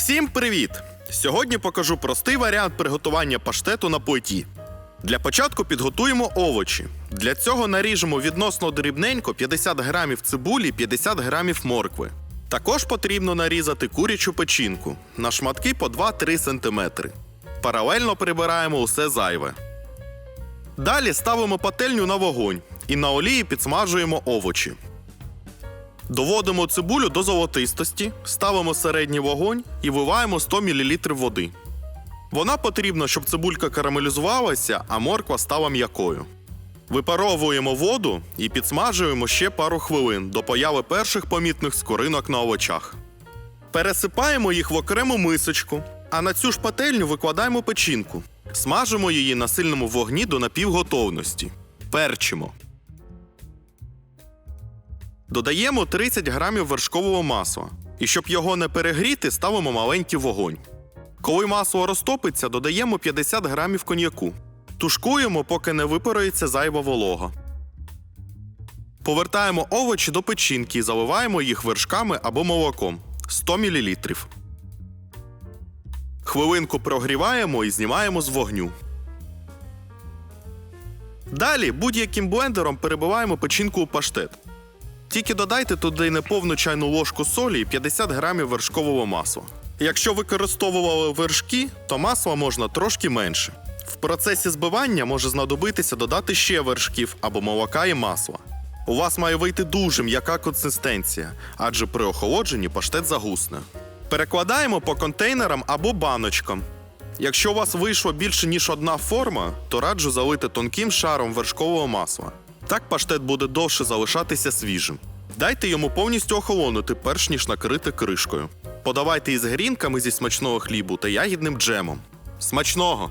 Всім привіт! Сьогодні покажу простий варіант приготування паштету на плиті. Для початку підготуємо овочі. Для цього наріжемо відносно дрібненько 50 грамів цибулі, 50 грамів моркви. Також потрібно нарізати курячу печінку на шматки по 2-3 см. Паралельно прибираємо усе зайве. Далі ставимо пательню на вогонь і на олії підсмажуємо овочі. Доводимо цибулю до золотистості, ставимо середній вогонь і вливаємо 100 мл води. Вона потрібна, щоб цибулька карамелізувалася, а морква стала м'якою. Випаровуємо воду і підсмажуємо ще пару хвилин до появи перших помітних скоринок на овочах. Пересипаємо їх в окрему мисочку, а на цю ж пательню викладаємо печінку. Смажимо її на сильному вогні до напівготовності. Перчимо. Додаємо 30 грамів вершкового масла. І щоб його не перегріти, ставимо маленький вогонь. Коли масло розтопиться, додаємо 50 грамів коньяку. Тушкуємо, поки не випарується зайва волога. Повертаємо овочі до печінки і заливаємо їх вершками або молоком 100 мл. Хвилинку прогріваємо і знімаємо з вогню. Далі будь-яким блендером перебиваємо печінку у паштет. Тільки додайте туди неповну чайну ложку солі і 50 грамів вершкового масла. Якщо використовували вершки, то масла можна трошки менше. В процесі збивання може знадобитися додати ще вершків або молока і масла. У вас має вийти дуже м'яка консистенція, адже при охолодженні паштет загусне. Перекладаємо по контейнерам або баночкам. Якщо у вас вийшло більше ніж одна форма, то раджу залити тонким шаром вершкового масла. Так паштет буде довше залишатися свіжим. Дайте йому повністю охолонути, перш ніж накрити кришкою. Подавайте із грінками зі смачного хлібу та ягідним джемом. Смачного!